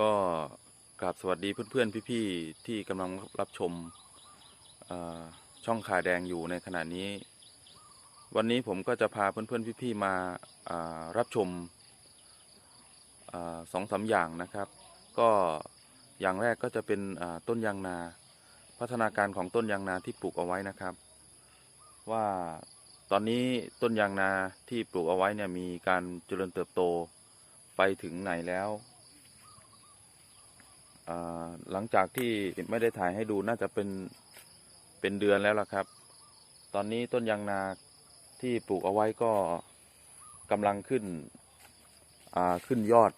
ก็กราบสวัสดีเพื่อนๆพี่ๆที่กำลังรับชมช่องขาแดงอยู่ในขณะนี้ วันนี้ผมก็จะพาเพื่อนๆพี่ๆมาอ่ารับชมอสองสามอย่างนะครับ ก็อย่างแรกก็จะเป็นต้นยางนา พัฒนาการของต้นยางนาที่ปลูกเอาไว้นะครับ ว่าตอนนี้ต้นยางนาที่ปลูกเอาไว้เนี่ยมีการเจริญเติบโตไปถึงไหนแล้ว หลังจากที่ไม่ได้ถ่ายให้ดูน่าจะเป็นเป็นเดือนแล้วล่ะครับ ตอนนี้ต้นยางนาที่ปลูกเอาไว้ก็กำลังขึ้นขึ้นยอด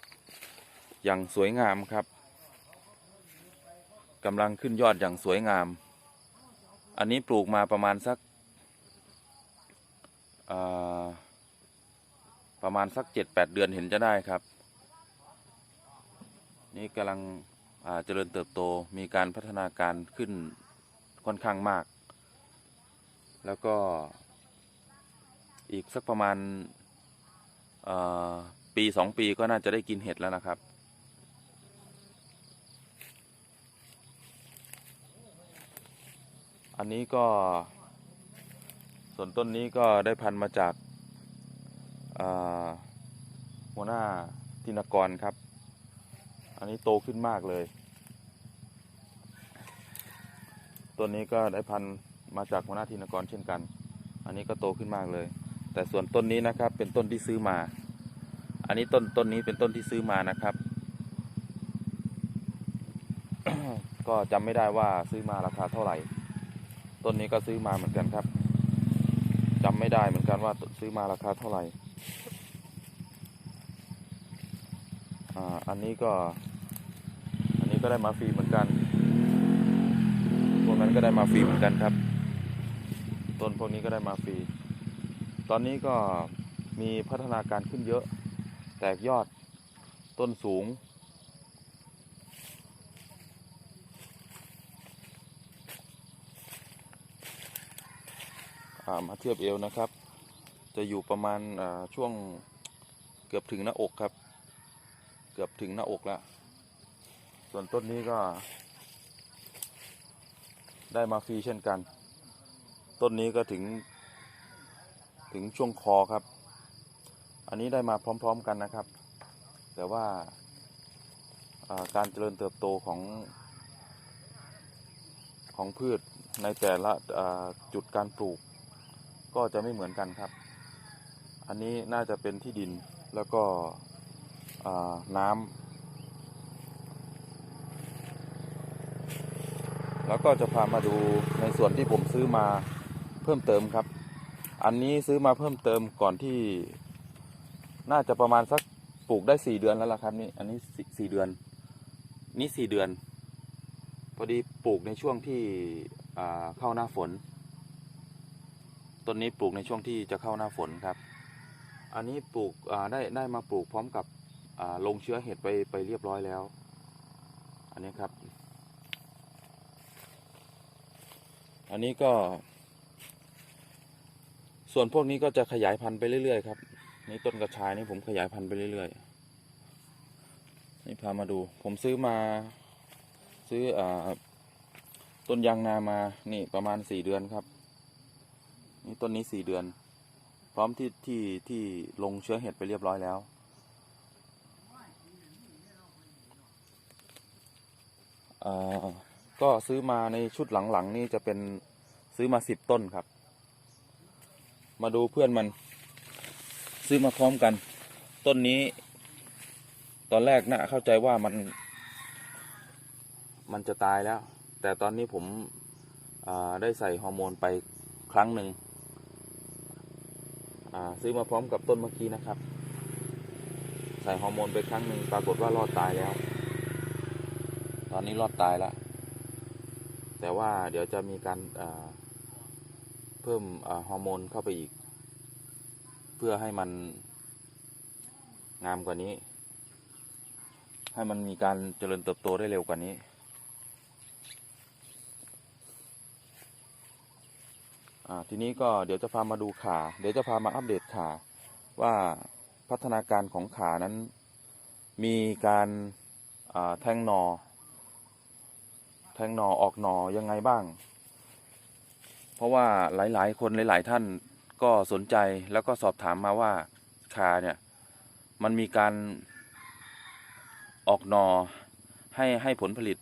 อย่างสวยงามครับกำลังขึ้นยอดอย่างสวยงาม อันนี้ปลูกมาประมาณสักประมาณสักเจ็ดแปดเดือนเห็นจะได้ครับ นี่กำลัง เจริญเติบโตมีการพัฒนาการขึ้นค่อนข้างมาก แล้วก็อีกสักประมาณปีสองปีก็น่าจะได้กินเห็ดแล้วนะครับ อันนี้ก็ส่วนต้นนี้ก็ได้พันมาจากาหัวหน้าธินกรครับ อันนี้โตขึ้นมากเลยต้นนี้ก็ได้พันธุ์มาจากหัวหน้าทีนกรเช่นกัน อันนี้ก็โตขึ้นมากเลย แต่ส่วนต้นนี้นะครับ เป็นต้นที่ซื้อมา อันนี้ต้นต้นนี้เป็นต้นที่ซื้อมานะครับ ก็จำไม่ได้ว่าซื้อมาราคาเท่าไหร่ ต้นนี้ก็ซื้อมาเหมือนกันครับจำไม่ได้เหมือนกันว่าซื้อมาราคาเท่าไหร่อ่าอันนี้ก็ ก็ได้มาฟรีเหมือนกัน พวกนั้นก็ได้มาฟรีเหมือนกันครับ ต้นพวกนี้ก็ได้มาฟรี ตอนนี้ก็มีพัฒนาการขึ้นเยอะ แตกยอด ต้นสูงามาเทียบเอวนะครับ จะอยู่ประมาณช่วงเกือบถึงหน้าอกครับ เกือบถึงหน้าอกแล้ว ส่วนต้นนี้ก็ ได้มาฟรีเช่นกัน ต้นนี้ก็ถึง ถึงช่วงคอครับ อันนี้ได้มาพร้อม ๆกันนะครับ แต่ว่าการเจริญเติบโตของ ของพืชในแต่ละจุดการปลูก ก็จะไม่เหมือนกันครับ อันนี้น่าจะเป็นที่ดินแล้วก็น้ำ แล้วก็จะพามาดูในส่วนที่ผมซื้อมาเพิ่มเติมครับ อันนี้ซื้อมาเพิ่มเติมก่อนที่ น่าจะประมาณสักปลูกได้สี่เดือนแล้วล่ะครับนี่อันนี้สี่เดือน นี่สี่เดือน พอดีปลูกในช่วงที่เข้าหน้าฝนต้นนี้ปลูกในช่วงที่จะเข้าหน้าฝนครับ อันนี้ปลูกได้ได้มาปลูกพร้อมกับลงเชื้อเห็ดไปไปเรียบร้อยแล้ว อันนี้ครับ อันนี้ก็ ส่วนพวกนี้ก็จะขยายพันธุ์ไปเรื่อยๆครับนี่ต้นกระชายนี่ผมขยายพันธุ์ไปเรื่อยๆนี่พามาดู ผมซื้อมา ซื้ออต้นยางนามา นี่ประมาณสี่เดือนครับ นี่ต้นนี้สี่เดือน พร้อมที่ที่ที่ลงเชื้อเห็ดไปเรียบร้อยแล้วอ่า ก็ซื้อมาในชุดหลังๆนี่จะเป็นซื้อมาสิบต้นครับ มาดูเพื่อนมัน ซื้อมาพร้อมกัน ต้นนี้ ตอนแรกนะ่ะเข้าใจว่ามัน มันจะตายแล้ว แต่ตอนนี้ผมได้ใส่ฮอร์โมนไปครั้งหนึ่งซื้อมาพร้อมกับต้นเมื่อกี้นะครับ ใส่ฮอร์โมนไปครั้งหนึ่งปรากฏว่ารอดตายแล้ว ตอนนี้รอดตายแล้ว แต่ว่าเดี๋ยวจะมีการเพิ่มฮอร์โมนเข้าไปอีก เพื่อให้มันงามกว่านี้ ให้มันมีการเจริญเติบโตได้เร็วกว่านี้ทีนี้ก็เดี๋ยวจะพามาดูขา เดี๋ยวจะพามาอัปเดตขา ว่าพัฒนาการของขานั้นมีการแทงหนอ งหนอออกหนอยังไงบ้าง เพราะว่าหลาย ๆ คนหลาย ๆ ท่านก็สนใจแล้วก็สอบถามมาว่าคาเนี่ย มันมีการออกหนอให้ให้ผลผลิต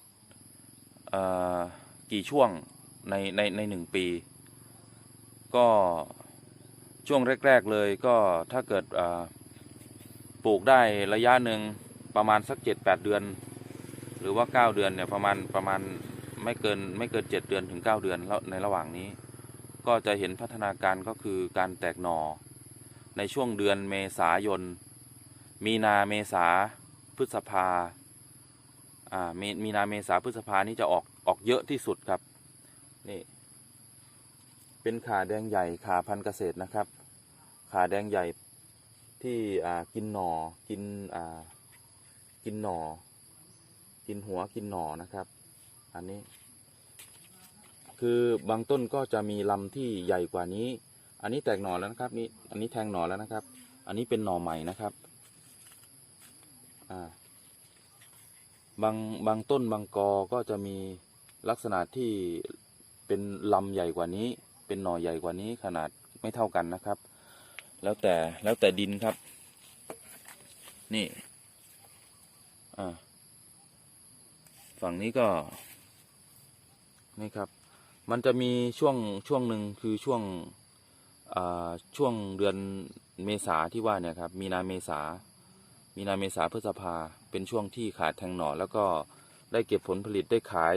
กี่ช่วงในในในหนึ่งปี ก็ช่วงแรก ๆ เลยก็ถ้าเกิดปลูกได้ระยะหนึ่งประมาณสักเจ็ดแปดเดือน หรือว่าเก้าเดือนเนี่ยประมาณประมาณไม่เกินไม่เกินเจ็ดเดือนถึงเก้าเดือนแล้วในระหว่างนี้ ก็จะเห็นพัฒนาการก็คือการแตกหนอ่อในช่วงเดือนเมษายน มีนาเมษาพฤษภาอ่ามีมีนาเมษาพฤษภานี่จะออกออกเยอะที่สุดครับนี่เป็นขาแดงใหญ่ขาพันธุ์เกษตรนะครับ ขาแดงใหญ่ที่อ่ากินหนอ่อกินอ่ากินหนอ่อ กินหัวกินหน่อนะครับ อันนี้ คือบางต้นก็จะมีลำที่ใหญ่กว่านี้ อันนี้แตกหน่อแล้วนะครับนี่อันนี้แทงหน่อแล้วนะครับ อันนี้เป็นหน่อใหม่นะครับอ่าบางบางต้นบางกอก็จะมีลักษณะที่เป็นลำใหญ่กว่านี้ เป็นหน่อใหญ่กว่านี้ขนาดไม่เท่ากันนะครับ แล้วแต่แล้วแต่ดินครับ นี่ อ่า ฝั่งนี้ก็ นี่ครับ มันจะมีช่วงช่วงหนึ่งคือช่วงช่วงเดือนเมษาที่ว่าเนี่ยครับมีนาเมษา มีนาเมษาพฤษภาเป็นช่วงที่ขาดแทงหน่อ แล้วก็ได้เก็บผลผลิตได้ขาย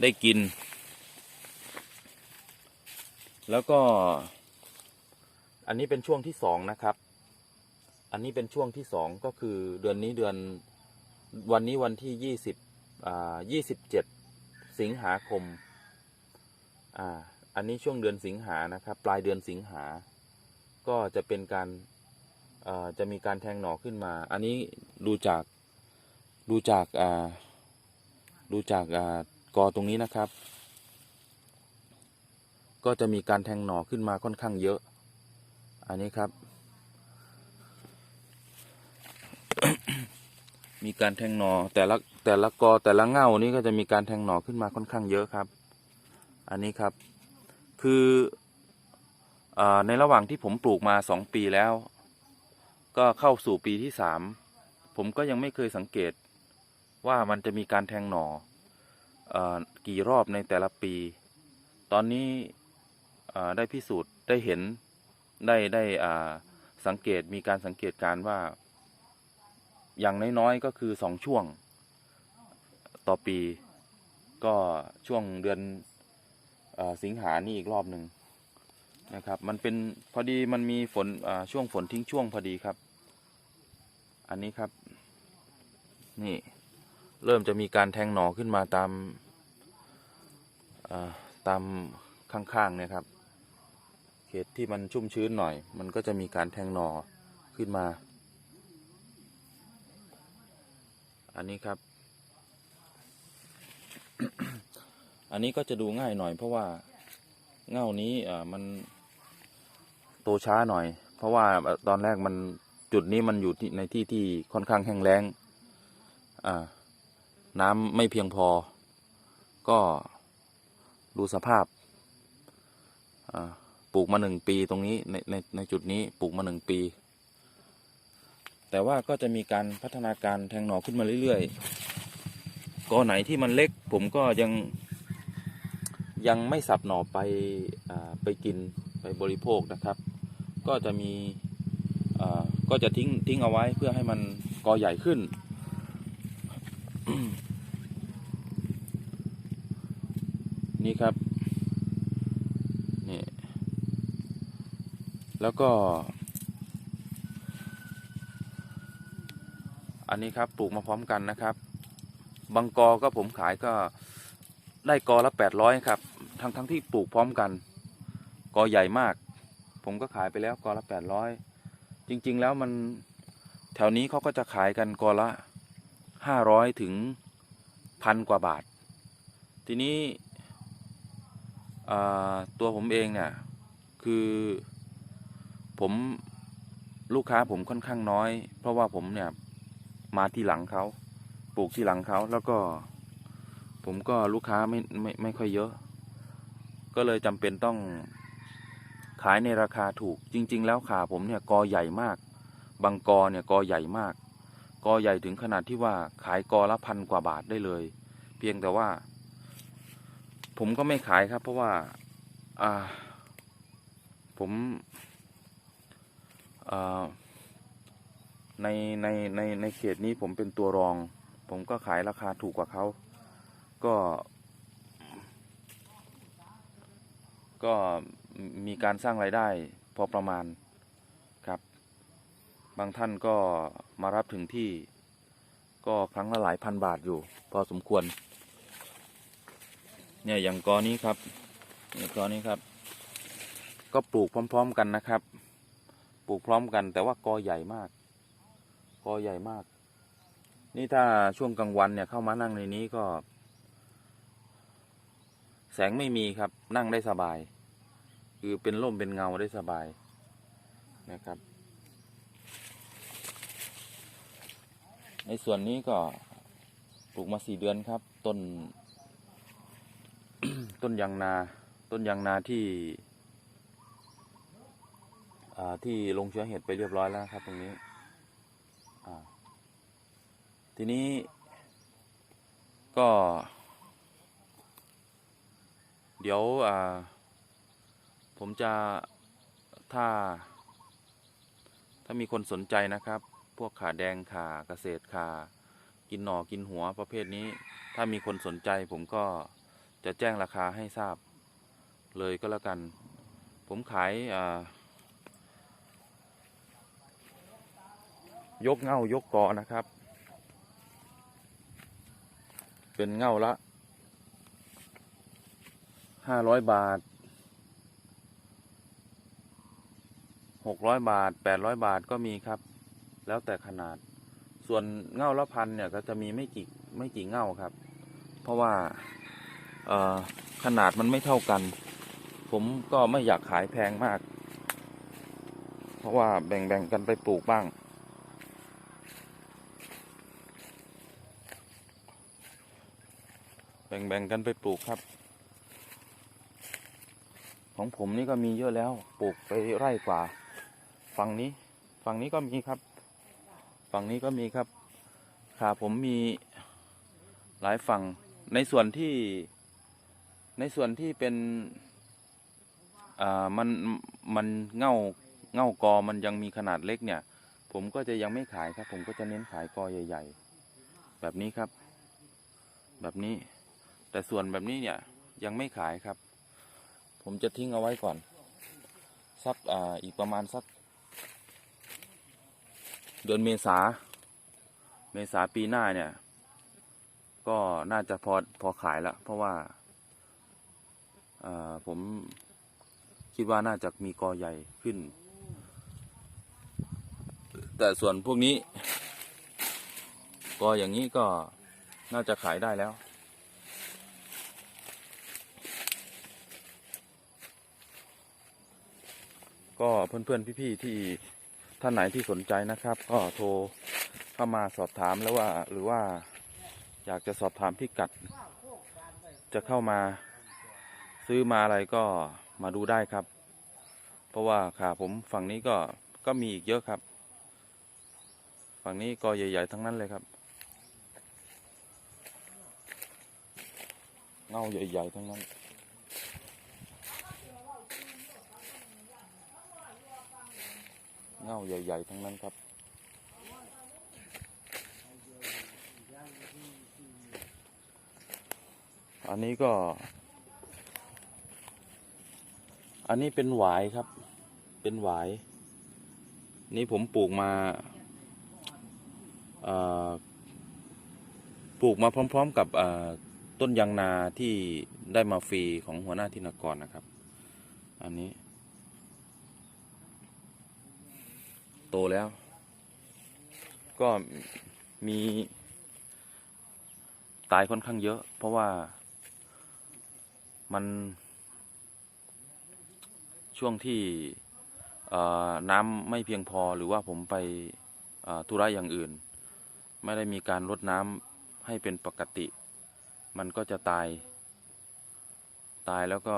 ได้กิน แล้วก็ อันนี้เป็นช่วงที่สองนะครับ อันนี้เป็นช่วงที่สองก็คือเดือนนี้เดือน วันนี้วันที่ยี่สิบยี่สิบเจ็ดสิงหาคม อ่า อันนี้ช่วงเดือนสิงหานะครับ ปลายเดือนสิงหา ก็จะเป็นการจะมีการแทงหน่อขึ้นมา อันนี้ดูจากดูจากาดูจากอกอตรงนี้นะครับ ก็จะมีการแทงหน่อขึ้นมาค่อนข้างเยอะ อันนี้ครับ มีการแทงหน่อแต่ละแต่ละกอแต่ละเง่านี่ก็จะมีการแทงหน่อขึ้นมาค่อนข้างเยอะครับ อันนี้ครับ คืออในระหว่างที่ผมปลูกมาสองปีแล้ว ก็เข้าสู่ปีที่สามผมก็ยังไม่เคยสังเกตว่ามันจะมีการแทงหน่อกี่รอบในแต่ละปี ตอนนี้ได้พิสูจน์ได้เห็นได้ได้สังเกตมีการสังเกตการว่า อย่างน้อยๆก็คือสองช่วง ต่อปี ก็ช่วงเดือนอสิงหานี่อีกรอบหนึ่งนะครับ มันเป็นพอดีมันมีฝนช่วงฝนทิ้งช่วงพอดีครับ อันนี้ครับ นี่เริ่มจะมีการแทงหน่อขึ้นมาตามตามข้างๆเนี่ยครับ เขตที่มันชุ่มชื้นหน่อย มันก็จะมีการแทงหน่อขึ้นมา อันนี้ครับ อันนี้ก็จะดูง่ายหน่อย เพราะว่าเง่านี้อ่ามันโตช้าหน่อย เพราะว่าตอนแรกมันจุดนี้มันอยู่ที่ในที่ที่ค่อนข้างแห้งแล้ง อ่า น้ำไม่เพียงพอ ก็ดูสภาพ อ่า ปลูกมาหนึ่งปีตรงนี้ในในในจุดนี้ปลูกมาหนึ่งปี แต่ว่าก็จะมีการพัฒนาการแทงหน่อขึ้นมาเรื่อยๆกอไหนที่มันเล็ก ผมก็ยังยังไม่สับหน่อไปอไปกินไปบริโภคนะครับ ก็จะมีก็จะทิ้งทิ้งเอาไว้เพื่อให้มันกอใหญ่ขึ้น นี่ครับ นี่ แล้วก็ อันนี้ครับปลูกมาพร้อมกันนะครับ บางกอก็ผมขายก็ได้กอละแปดร้อยครับทั้งทั้งที่ปลูกพร้อมกัน กอใหญ่มาก ผมก็ขายไปแล้วกอละแปดร้อยจริงๆแล้วมันแถวนี้เขาก็จะขายกันกอละห้าร้อยถึงพันกว่าบาท ทีนี้ตัวผมเองเนี่ยคือผมลูกค้าผมค่อนข้างน้อย เพราะว่าผมเนี่ย มาที่หลังเขาปลูกที่หลังเขาแล้วก็ ผมก็ลูกค้าไม่ไม่ไม่ค่อยเยอะ ก็เลยจำเป็นต้องขายในราคาถูกจริง ๆ แล้วขาผมเนี่ยกอใหญ่มาก บางกอเนี่ยกอใหญ่มาก กอใหญ่ถึงขนาดที่ว่าขายกอละพันกว่าบาทได้เลย เพียงแต่ว่า ผมก็ไม่ขายครับ เพราะว่าอ่าผมอ่า ในในในในเขตนี้ผมเป็นตัวรอง ผมก็ขายราคาถูกกว่าเขาก็ ก็มีการสร้างรายได้พอประมาณครับ บางท่านก็มารับถึงที่ ก็ครั้งละหลายพันบาทอยู่ พอสมควร เนี่ยอย่างกอนี้ครับเนี่ยกอนี้ครับ ก็ปลูกพร้อม ๆ กันนะครับ ปลูกพร้อมกันแต่ว่ากอใหญ่มาก กอใหญ่มาก นี่ถ้าช่วงกลางวันเนี่ยเข้ามานั่งในนี้ก็ แสงไม่มีครับนั่งได้สบาย คือเป็นร่มเป็นเงาได้สบายนะครับ ในส่วนนี้ก็ปลูกมาสี่เดือนครับ ต้น ต้นยางนา ต้นยางนาที่อ่าที่ลงเชื้อเห็ดไปเรียบร้อยแล้วครับตรงนี้ ทีนี้ก็ เดี๋ยวผมจะถ้า ถ้ามีคนสนใจนะครับ พวกขาแดงขาเกษตรขากินหน่อกินหัวประเภทนี้ ถ้ามีคนสนใจผมก็จะแจ้งราคาให้ทราบเลยก็แล้วกัน ผมขายอ่า ยกเง่ายกกอนะครับ เป็นเง่าละห้าร้อยบาทหกร้อยบาทแปดร้อยบาทก็มีครับ แล้วแต่ขนาด ส่วนเง่าละพันเนี่ยก็จะมีไม่กี่ไม่กี่เง่าครับ เพราะว่าขนาดมันไม่เท่ากัน ผมก็ไม่อยากขายแพงมาก เพราะว่าแบ่งๆกันไปปลูกบ้าง แบ่งๆกันไปปลูกครับ ของผมนี่ก็มีเยอะแล้วปลูกไปไร่กว่า ฝั่งนี้ฝั่งนี้ก็มีครับ ฝั่งนี้ก็มีครับขาผมมีหลายฝั่งในส่วนที่ในส่วนที่เป็นอ่ามันมันเง่าเง่ากอมันยังมีขนาดเล็กเนี่ย ผมก็จะยังไม่ขายครับ ผมก็จะเน้นขายกอใหญ่ ๆ แบบนี้ครับ แบบนี้ แต่ส่วนแบบนี้เนี่ยยังไม่ขายครับ ผมจะทิ้งเอาไว้ก่อน สักออีกประมาณสัก เดือนเมษา เมษาปีหน้าเนี่ย ก็น่าจะพอพอขายแล้วเพราะว่าผมคิดว่าน่าจะมีกอใหญ่ขึ้น แต่ส่วนพวกนี้ กออย่างนี้ก็น่าจะขายได้แล้ว ก็เพื่อนๆพี่ๆที่ท่านไหนที่สนใจนะครับ ก็โทรเข้ามาสอบถามแล้วว่าหรือว่าอยากจะสอบถามพิกัด จะเข้ามาซื้อมาอะไรก็มาดูได้ครับ เพราะว่าขาผมฝั่งนี้ก็ก็มีอีกเยอะครับ ฝั่งนี้ก็ใหญ่ ๆ ทั้งนั้นเลยครับเงาใหญ่ ๆ ทั้งนั้น เง่าใหญ่ ๆ ทั้งนั้นครับ อันนี้ก็ อันนี้เป็นหวายครับ เป็นหวาย นี่ผมปลูกมาปลูกมาพร้อม ๆ กับต้นยางนาที่ได้มาฟรีของหัวหน้าธินกรนะครับ อันนี้ โตแล้ว ก็มี ตายค่อนข้างเยอะ เพราะว่ามัน ช่วงที่น้ำไม่เพียงพอหรือว่าผมไปธุระอย่างอื่น ไม่ได้มีการรดน้ำให้เป็นปกติ มันก็จะตาย ตายแล้วก็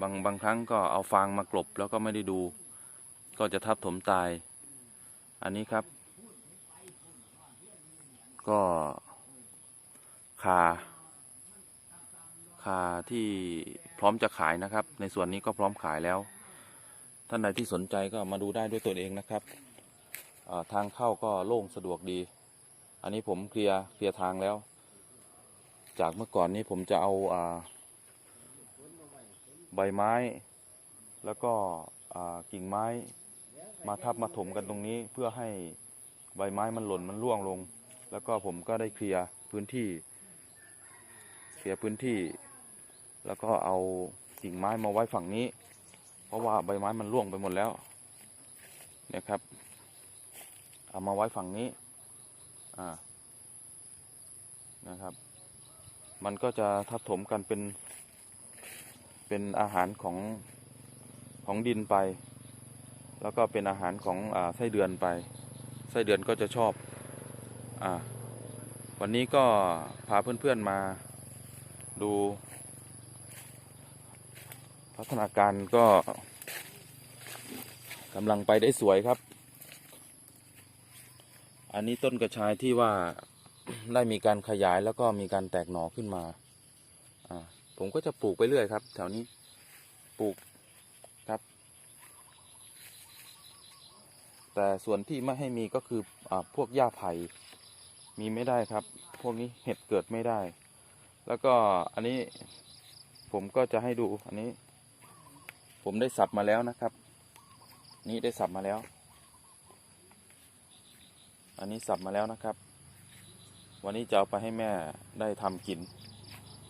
บางบางครั้งก็เอาฟางมากลบแล้วก็ไม่ได้ดู ก็จะทับถมตาย อันนี้ครับ ก็คาคาที่พร้อมจะขายนะครับ ในส่วนนี้ก็พร้อมขายแล้ว ท่านใดที่สนใจก็มาดูได้ด้วยตัวเองนะครับทางเข้าก็โล่งสะดวกดี อันนี้ผมเคลียร์เคลียร์ทางแล้ว จากเมื่อก่อนนี้ผมจะเอาอาใบไม้ แล้วก็กิ่งไม้ มาทับมาถมกันตรงนี้เพื่อให้ใบไม้มันหล่นมันร่วงลง แล้วก็ผมก็ได้เคลียร์พื้นที่ เคลียร์พื้นที่ แล้วก็เอากิ่งไม้มาไว้ฝั่งนี้ เพราะว่าใบไม้มันร่วงไปหมดแล้วเนี่ยครับ เอามาไว้ฝั่งนี้อ่านะครับ มันก็จะทับถมกันเป็นเป็นอาหารของของดินไป แล้วก็เป็นอาหารของอไส้เดือนไป ไส้เดือนก็จะชอบอวันนี้ก็พาเพื่อนๆมาดู พัฒนาการก็กำลังไปได้สวยครับ อันนี้ต้นกระชายที่ว่าได้มีการขยายแล้วก็มีการแตกหน่อขึ้นมา ผมก็จะปลูกไปเรื่อยครับ แถวนี้ปลูกครับ แต่ส่วนที่ไม่ให้มีก็คืออพวกหญ้าไผ่มีไม่ได้ครับ พวกนี้เห็ดเกิดไม่ได้ แล้วก็อันนี้ผมก็จะให้ดูอันนี้ ผมได้สับมาแล้วนะครับ นี่ได้สับมาแล้ว อันนี้สับมาแล้วนะครับ วันนี้จะเอาไปให้แม่ได้ทำกิน